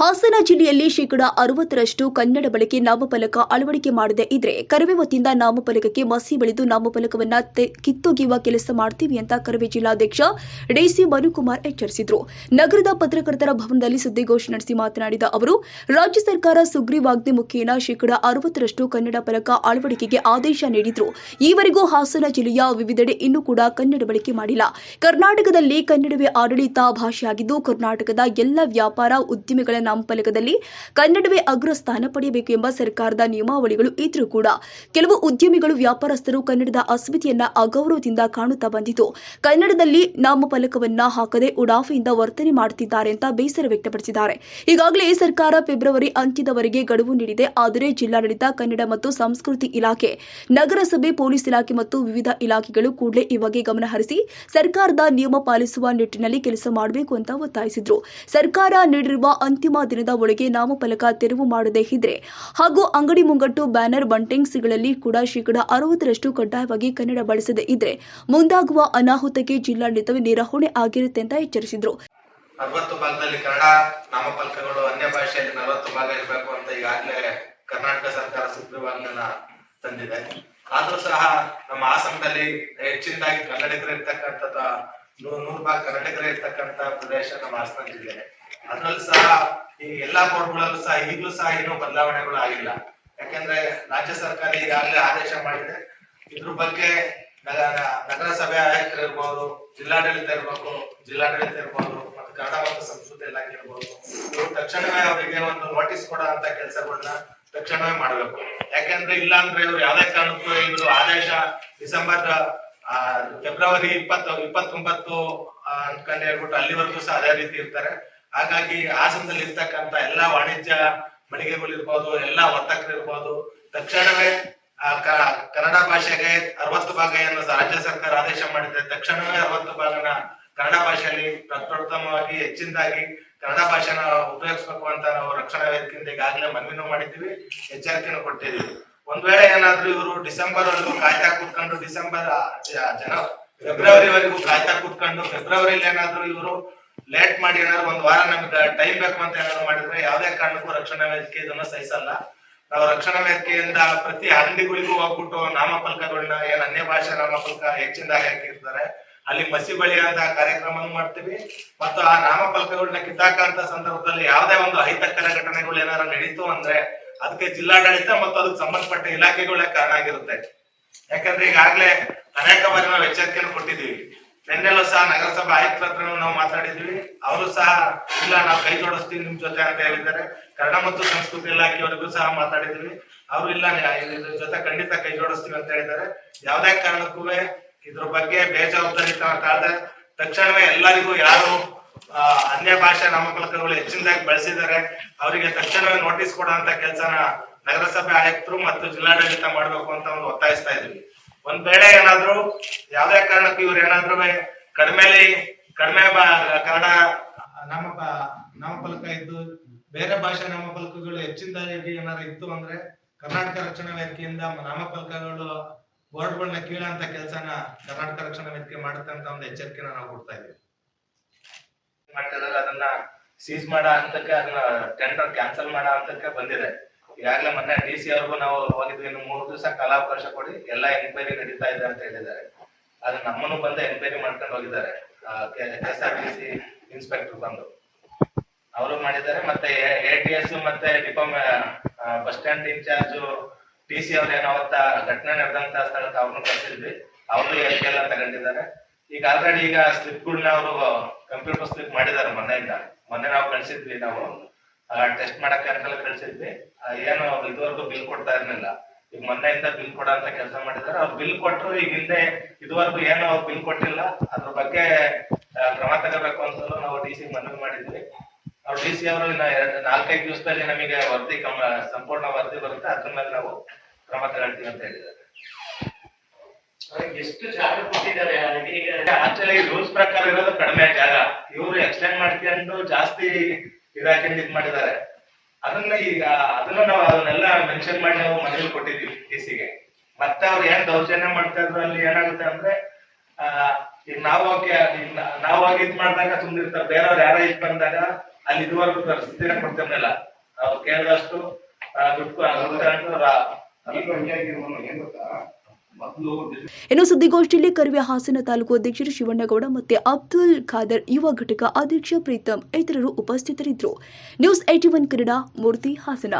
ಹಾಸನ ಜಿಲ್ಲೆಯಲ್ಲಿ ಶೇಕಡಾ ಅರವತ್ತರಷ್ಟು ಕನ್ನಡ ಬಳಕೆ ನಾಮಫಲಕ ಅಳವಡಿಕೆ ಮಾಡದೇ ಇದ್ರೆ ಕರವೇ ವತಿಯಿಂದ ನಾಮಫಲಕಕ್ಕೆ ಮಸಿ ಬಳಿದು ನಾಮಫಲಕವನ್ನ ಕಿತ್ತೊಗೆಯುವ ಕೆಲಸ ಮಾಡ್ತೀವಿ ಅಂತ ಕರವೇ ಜಿಲ್ಲಾಧ್ಯಕ್ಷ ಡಿಸಿ ಮನುಕುಮಾರ್ ಎಚ್ಚರಿಸಿದ್ರು. ನಗರದ ಪತ್ರಕರ್ತರ ಭವನದಲ್ಲಿ ಸುದ್ದಿಗೋಷ್ಠಿ ನಡೆಸಿ ಮಾತನಾಡಿದ ಅವರು, ರಾಜ್ಯ ಸರ್ಕಾರ ಸುಗ್ರೀವಾಜ್ಞೆ ಮುಖೇನ ಶೇಕಡಾ ಅರವತ್ತರಷ್ಟು ಕನ್ನಡ ಫಲಕ ಅಳವಡಿಕೆಗೆ ಆದೇಶ ನೀಡಿದ್ರು. ಈವರೆಗೂ ಹಾಸನ ಜಿಲ್ಲೆಯ ವಿವಿಧೆಡೆ ಇನ್ನೂ ಕೂಡ ಕನ್ನಡ ಬಳಕೆ ಮಾಡಿಲ್ಲ. ಕರ್ನಾಟಕದಲ್ಲಿ ಕನ್ನಡವೇ ಆಡಳಿತ ಭಾಷೆಯಾಗಿದ್ದು ಕರ್ನಾಟಕದ ಎಲ್ಲ ವ್ಯಾಪಾರ ಉದ್ದಿಮೆಗಳ ನಾಮಫಲಕದಲ್ಲಿ ಕನ್ನಡವೇ ಅಗ್ರಸ್ಥಾನ ಪಡೆಯಬೇಕು ಎಂಬ ಸರ್ಕಾರದ ನಿಯಮಾವಳಿಗಳು ಇದ್ರೂ ಕೂಡ ಕೆಲವು ಉದ್ಯಮಿಗಳು ವ್ಯಾಪಾರಸ್ಥರು ಕನ್ನಡದ ಅಸ್ಮಿತೆಯನ್ನ ಅಗೌರವದಿಂದ ಕಾಣುತ್ತಾ ಬಂದಿತು ಕನ್ನಡದಲ್ಲಿ ನಾಮಫಲಕವನ್ನ ಹಾಕದೆ ಉಡಾಫೆಯಿಂದ ವರ್ತನೆ ಮಾಡುತ್ತಿದ್ದಾರೆ ಅಂತ ಬೇಸರ ವ್ಯಕ್ತಪಡಿಸಿದ್ದಾರೆ. ಈಗಾಗಲೇ ಸರ್ಕಾರ ಫೆಬ್ರವರಿ ಅಂತ್ಯದವರೆಗೆ ಗಡುವು ನೀಡಿದೆ. ಆದರೆ ಜಿಲ್ಲಾಡಳಿತ, ಕನ್ನಡ ಮತ್ತು ಸಂಸ್ಕೃತಿ ಇಲಾಖೆ, ನಗರಸಭೆ, ಪೊಲೀಸ್ ಇಲಾಖೆ ಮತ್ತು ವಿವಿಧ ಇಲಾಖೆಗಳು ಕೂಡಲೇ ಈ ಬಗ್ಗೆ ಗಮನ ಹರಿಸಿ ಸರ್ಕಾರದ ನಿಯಮ ಪಾಲಿಸುವ ನಿಟ್ಟಿನಲ್ಲಿ ಕೆಲಸ ಮಾಡಬೇಕು ಅಂತ ಒತ್ತಾಯಿಸಿದ್ರು. ಸರ್ಕಾರ ನೀಡಿರುವ ಅಂತಿಮ ದಿನದ ಒಳಗೆ ನಾಮಫಲಕ ತೆರವು ಮಾಡದೇ ಇದ್ರೆ ಹಾಗೂ ಅಂಗಡಿ ಮುಂಗಟ್ಟು, ಬ್ಯಾನರ್ ಬಂಟಿಂಗ್ಸ್ಗಳಲ್ಲಿ ಕೂಡ ಶೇಕಡಾ ಅರವತ್ತರಷ್ಟು ಕಡ್ಡಾಯವಾಗಿ ಕನ್ನಡ ಬಳಸದೇ ಇದ್ರೆ ಮುಂದಾಗುವ ಅನಾಹುತಕ್ಕೆ ಜಿಲ್ಲಾಡಳಿತವೇ ನಿರಹೊಣೆ ಆಗಿರುತ್ತೆ ಅಂತ ಎಚ್ಚರಿಸಿದ್ರು. ಅರವತ್ತು ಭಾಗದಲ್ಲಿ ಕನ್ನಡ ನಾಮಫಲಕಗಳು ಅನ್ಯ ಭಾಷೆಯಲ್ಲಿ ನಲವತ್ತು ಭಾಗ ಇರಬೇಕು ಅಂತ ಈಗಾಗಲೇ ಕರ್ನಾಟಕ ಸರ್ಕಾರ ಸುಗ್ರೀವಾಜ್ಞೆನ ತಂದಿದೆ. ಆದ್ರೂ ಸಹ ನಮ್ಮ ಆಸನದಲ್ಲಿ ಹೆಚ್ಚಿನದಾಗಿ ಕನ್ನಡಿಗರು ಇರ್ತಕ್ಕಂಥದ್ದು ನೂರು ಭಾಗ ಕನ್ನಡಿಗರು ಇರ್ತಕ್ಕಂಥ ಪ್ರದೇಶ ನಮ್ಮ ಹಾಸನ ಜಿಲ್ಲೆ ಅದ್ರಲ್ಲಿ ಸಹ ಈ ಎಲ್ಲಾ ಕೋರ್ಟ್ಗಳಲ್ಲೂ ಸಹ, ಈಗಲೂ ಸಹ ಇನ್ನೂ ಬದಲಾವಣೆಗಳು ಆಗಿಲ್ಲ. ಯಾಕೆಂದ್ರೆ ರಾಜ್ಯ ಸರ್ಕಾರ ಈಗಾಗಲೇ ಆದೇಶ ಮಾಡಿದೆ. ಇದ್ರ ಬಗ್ಗೆ ನಗರ- ನಗರಸಭೆ ಆಯುಕ್ತರು ಇರ್ಬೋದು, ಜಿಲ್ಲಾಡಳಿತ ಇರ್ಬೇಕು ಜಿಲ್ಲಾಡಳಿತ ಇರ್ಬೋದು, ಮತ್ತು ಕನ್ನಡ ಮತ್ತು ಸಂಸ್ಕೃತಿ ಇಲಾಖೆ ಇರ್ಬೋದು, ಇವರು ತಕ್ಷಣವೇ ಅವರಿಗೆ ಒಂದು ನೋಟಿಸ್ ಕೊಡೋ ಅಂತ ಕೆಲಸಗಳನ್ನ ತಕ್ಷಣವೇ ಮಾಡಬೇಕು. ಯಾಕೆಂದ್ರೆ ಇಲ್ಲ ಅಂದ್ರೆ ಇವ್ರು ಯಾವ್ದೇ ಕಾರಣಕ್ಕೂ ಇವರು ಆದೇಶ ಡಿಸೆಂಬರ್ ಫೆಬ್ರವರಿ ಇಪ್ಪತ್ತು, ಇಪ್ಪತ್ತೊಂಬತ್ತು ಅನ್ಕೊಂಡು ಹೇಳ್ಬಿಟ್ಟು ಅಲ್ಲಿವರೆಗೂ ಸಹ ಅದೇ ರೀತಿ ಇರ್ತಾರೆ. ಹಾಗಾಗಿ ಹಾಸನದಲ್ಲಿ ಇರ್ತಕ್ಕಂಥ ಎಲ್ಲಾ ವಾಣಿಜ್ಯ ಮಳಿಗೆಗಳು ಇರ್ಬೋದು, ಎಲ್ಲಾ ವರ್ತಕರು ಇರ್ಬೋದು, ತಕ್ಷಣವೇ ಕನ್ನಡ ಭಾಷೆಗೆ ಅರವತ್ತು ಭಾಗ ಏನು ರಾಜ್ಯ ಸರ್ಕಾರ ಆದೇಶ ಮಾಡಿದೆ, ತಕ್ಷಣವೇ ಅರವತ್ತು ಭಾಗನ ಕನ್ನಡ ಭಾಷೆಯಲ್ಲಿ ಪ್ರಪ್ರಥಮವಾಗಿ ಹೆಚ್ಚಿನದಾಗಿ ಕನ್ನಡ ಭಾಷೆನ ಉಪಯೋಗಿಸ್ಬೇಕು ಅಂತ ನಾವು ರಕ್ಷಣಾ ವೇದಿಕೆಯಿಂದ ಈಗಾಗಲೇ ಮನವಿನೂ ಮಾಡಿದ್ದೀವಿ, ಎಚ್ಚರಿಕೆನೂ ಕೊಟ್ಟಿದ್ದೀವಿ. ಒಂದ್ ವೇಳೆ ಏನಾದ್ರೂ ಇವರು ಡಿಸೆಂಬರ್ ವರೆಗೂ ಕಾಯ್ತಾ ಕೂತ್ಕೊಂಡು ಡಿಸೆಂಬರ್ ಜನ, ಫೆಬ್ರವರಿವರೆಗೂ ಕಾಯ್ತಾ ಕೂತ್ಕೊಂಡು, ಫೆಬ್ರವರಿಲಿ ಏನಾದ್ರೂ ಇವರು ಲೇಟ್ ಮಾಡಿ ಏನಾದ್ರು ಒಂದ್ ವಾರ ನಮ್ಗೆ ಟೈಮ್ ಬೇಕು ಅಂತ ಏನಾದ್ರು ಮಾಡಿದ್ರೆ ಯಾವ್ದೇ ಕಾರಣಕ್ಕೂ ರಕ್ಷಣಾ ವೇದಿಕೆ ಇದನ್ನ ಸಹಿಸಲ್ಲ. ನಾವು ರಕ್ಷಣಾ ವೇದಿಕೆಯಿಂದ ಪ್ರತಿ ಅಂಗಡಿಗಳಿಗೂ ಹೋಗ್ಬಿಟ್ಟು ನಾಮಫಲಕಗಳನ್ನ, ಏನ್ ಅನ್ಯ ಭಾಷೆ ನಾಮಫಲಕ ಹೆಚ್ಚಿನದಾಗಿ ಹಾಕಿರ್ತಾರೆ. ಅಲ್ಲಿ ಮಸಿ ಬಳಿಯಾದ ಕಾರ್ಯಕ್ರಮ ಮಾಡ್ತೀವಿ. ಮತ್ತು ಆ ನಾಮಫಲಕಗಳನ್ನ ಕಿತ್ತಾಕಂತ ಸಂದರ್ಭದಲ್ಲಿ ಯಾವುದೇ ಒಂದು ಅಹಿತಕರ ಘಟನೆಗಳು ಏನಾರ ನಡೀತು ಅಂದ್ರೆ ಅದಕ್ಕೆ ಜಿಲ್ಲಾಡಳಿತ ಮತ್ತು ಅದಕ್ಕೆ ಸಂಬಂಧಪಟ್ಟ ಇಲಾಖೆಗಳೇ ಕಾರಣ ಆಗಿರುತ್ತೆ. ಯಾಕಂದ್ರೆ ಈಗಾಗಲೇ ಅನೇಕ ಬಾರಿ ನಾವು ಎಚ್ಚರಿಕೆಯನ್ನು ಕೊಟ್ಟಿದ್ದೀವಿ. ನಿನ್ನೆಲ್ಲೂ ಸಹ ನಗರಸಭಾ ಆಯುಕ್ತರ ಹತ್ರ ನಾವು ಮಾತಾಡಿದ್ವಿ. ಅವರು ಸಹ, ಇಲ್ಲ, ನಾವು ಕೈ ಜೋಡಿಸ್ತೀವಿ ನಿಮ್ ಜೊತೆ ಅಂತ ಹೇಳಿದ್ದಾರೆ. ಕನ್ನಡ ಮತ್ತು ಸಂಸ್ಕೃತಿ ಇಲಾಖೆಯವರಿಗೂ ಸಹ ಮಾತಾಡಿದ್ವಿ. ಅವರು, ಇಲ್ಲ ಇದ್ರ ಜೊತೆ ಖಂಡಿತ ಕೈ ಜೋಡಿಸ್ತೀವಿ ಅಂತ ಹೇಳಿದ್ದಾರೆ. ಯಾವ್ದೇ ಕಾರಣಕ್ಕೂ ಇದ್ರ ಬಗ್ಗೆ ಬೇಜವಾಬ್ದಾರಿ ತಾಳ್ದೆ ತಕ್ಷಣವೇ ಎಲ್ಲರಿಗೂ ಯಾರು ಅನ್ಯ ಭಾಷೆ ನಾಮಫಲಕಗಳು ಹೆಚ್ಚಿನದಾಗಿ ಬಳಸಿದ್ದಾರೆ, ಅವರಿಗೆ ತಕ್ಷಣವೇ ನೋಟಿಸ್ ಕೊಡುವಂತ ಕೆಲಸನ ನಗರಸಭೆ ಆಯುಕ್ತರು ಮತ್ತು ಜಿಲ್ಲಾಡಳಿತ ಮಾಡ್ಬೇಕು ಅಂತ ಒಂದು ಒತ್ತಾಯಿಸ್ತಾ ಇದ್ವಿ. ಒಂದ್ ವೇಳೆ ಏನಾದ್ರು ಯಾವ್ದೇ ಕಾರಣಕ್ಕೂ ಇವ್ರು ಏನಾದ್ರು ಕಡಿಮೆಲಿ ಕಡಿಮೆ ಬಾ- ಕನ್ನಡ ನಮ್ಮ ನಾಮಫಲಕ ಇದ್ದು ಬೇರೆ ಭಾಷೆ ನಾಮಫಲಕಗಳು ಹೆಚ್ಚಿನದಾಗಿ ಏನಾದ್ರು ಇತ್ತು ಅಂದ್ರೆ ಕರ್ನಾಟಕ ರಕ್ಷಣಾ ವೇದಿಕೆಯಿಂದ ನಾಮಫಲಕಗಳು ಬೋರ್ಡ್ಗಳನ್ನ ಕೀಳಂತ ಕೆಲಸನ ಕರ್ನಾಟಕ ರಕ್ಷಣಾ ವೇದಿಕೆ ಮಾಡುತ್ತೆ ಅಂತ ಒಂದು ಎಚ್ಚರಿಕೆನ ನಾವು ಕೊಡ್ತಾ ಇದ್ದೀವಿ. ಮಾಡ್ತಿದ್ದಾರೆ ಅದನ್ನ ಸೀಸ್ ಮಾಡ ಅಂತಕ್ಕೆ ಅದನ್ನ ಟೆಂಡರ್ ಕ್ಯಾನ್ಸಲ್ ಮಾಡ ಅಂತಕ್ಕೆ ಬಂದಿದೆ. ಈಗಾಗಲೇ ಮೊನ್ನೆ ಡಿ ಸಿ ಅವ್ರಿಗೂ ನಾವು ಹೋಗಿದ್ವಿ, ಇನ್ನು ಮೂರು ದಿವಸ ಕಾಲಾವಕಾಶ ಕೊಡಿ, ಎಲ್ಲ ಎನ್ಕ್ವೈರಿ ನಡೀತಾ ಇದೆ ಅಂತ ಹೇಳಿದ್ದಾರೆ. ಅದು ನಮ್ಮನ್ನು ಬಂದು ಎನ್ಕ್ವೈರಿ ಮಾಡ್ಕೊಂಡು ಹೋಗಿದ್ದಾರೆ. ಎಸ್ ಇನ್ಸ್ಪೆಕ್ಟರ್ ಬಂದು. ಅವರು ಮಾಡಿದ್ದಾರೆ, ಮತ್ತೆ ಎ ಟಿ ಎಸ್ ಮತ್ತೆ depart bus stand incharge T C ಅವ್ರು ಏನೋ ಅವತ್ತ ಘಟನೆ ನಡೆದಂತ ಸ್ಥಳಕ್ಕೆ ಅವ್ರನ್ನು ಕಳಿಸಿದ್ವಿ ಅವರು ಎಲ್ಲ ತಗೊಂಡಿದ್ದಾರೆ. ಈಗ ಆಲ್ರೆಡಿ ಈಗ ಸ್ಲಿಪ್ಗಳನ್ನ ಅವರು ಕಂಪ್ಯೂಟರ್ ಸ್ಲಿಪ್ ಮಾಡಿದ್ದಾರೆ ಮೊನ್ನೆಯಿಂದ. ಮೊನ್ನೆ ನಾವು ಕಳಿಸಿದ್ವಿ ನಾವು. ಟೆಸ್ಟ್ ಮಾಡಕ್ ಅಂತೆಲ್ಲ ಕಳ್ಸಿದ್ವಿ. ಏನು ಇದುವರೆಗೂ ಬಿಲ್ ಕೊಡ್ತಾ ಇರ್ಲಿಲ್ಲ. ಈಗ ಮೊನ್ನೆಯಿಂದ ಬಿಲ್ ಕೊಡೋ ಅಂತ ಕೆಲಸ ಮಾಡಿದಾರೆ. ಅವ್ರು ಬಿಲ್ ಕೊಟ್ಟರು ಈಗ ಹಿಂದೆ ಇದುವರೆಗೂ ಏನು ಅವ್ರು ಬಿಲ್ ಕೊಟ್ಟಿಲ್ಲ. ಅದ್ರ ಬಗ್ಗೆ ಕ್ರಮ ತಗೋಬೇಕು ಅಂತ ನಾವು ಡಿ ಸಿ ಮನವಿ ಮಾಡಿದ್ವಿ. ಅವ್ರು ಡಿ ಸಿ ಅವರು ಇನ್ನ ನಾಲ್ಕೈದು ದಿವಸದಲ್ಲಿ ನಮಗೆ ವರದಿ ಕಮ ಸಂಪೂರ್ಣ ವರದಿ ಬರುತ್ತೆ. ಅದ್ರ ಮೇಲೆ ನಾವು ಕ್ರಮ ತಗೊಳ್ತೀವಿ ಅಂತ ಹೇಳಿದ್ದಾರೆ. ಎಷ್ಟು ಜಾಗ ಕೊಟ್ಟಿದ್ದಾರೆ ಆಕ್ಚುಲಿ ರೂಲ್ಸ್ ಪ್ರಕಾರ ಇರೋದು ಕಡಿಮೆ ಜಾಗ. ಇವರು ಎಕ್ಸ್ಟೆಂಡ್ ಮಾಡ್ಕೊಂಡು ಜಾಸ್ತಿ ಇದಾಕೊಂಡು ಇದ್ ಮಾಡಿದ್ದಾರೆ ಅದನ್ನ ಈಗ ಅದನ್ನ ನಾವು ಅದನ್ನೆಲ್ಲ ಮೆನ್ಷನ್ ಮಾಡಿ ನಾವು ಮನೇಲಿ ಕೊಟ್ಟಿದ್ದೀವಿ ಡಿಸಿಗೆ ಮತ್ತೆ ಅವ್ರು ಏನ್ ದೌರ್ಜನ್ಯ ಮಾಡ್ತಾ ಇದ್ರು ಅಲ್ಲಿ ಏನಾಗುತ್ತೆ ಅಂದ್ರೆ, ಆ, ಈಗ ನಾವು ನಾವಾಗಿ ಈಗ ನಾ- ನಾವು ಹೋಗಿ ಇದ್ ಮಾಡಿದಾಗ ಸುಮ್ನಿರ್ತಾರೆ. ಬೇರೆಯವ್ರು ಯಾರೋ ಇದ್ ಬಂದಾಗ ಅಲ್ಲಿ ಇದುವರೆಗೂ ಪರಿಸ್ಥಿತಿನ ಕೊಡ್ತಿರ್ಲಿಲ್ಲ ಅವ್ರು ಕೇಳಿದಷ್ಟು ದುಡ್ಡು ಇನ್ನು ಸುದ್ದಿಗೋಷ್ಠಿಯಲ್ಲಿ ಕರವೇ ಹಾಸನ ತಾಲೂಕು ಅಧ್ಯಕ್ಷರು ಶಿವಣ್ಣಗೌಡ ಮತ್ತೆ ಅಬ್ದುಲ್ ಖಾದರ್ ಯುವ ಘಟಕ ಅಧ್ಯಕ್ಷ ಪ್ರೀತಂ ಇತರರು ಉಪಸ್ಥಿತರಿದ್ದರು. News eighty one Kannada, Murthy Hassan.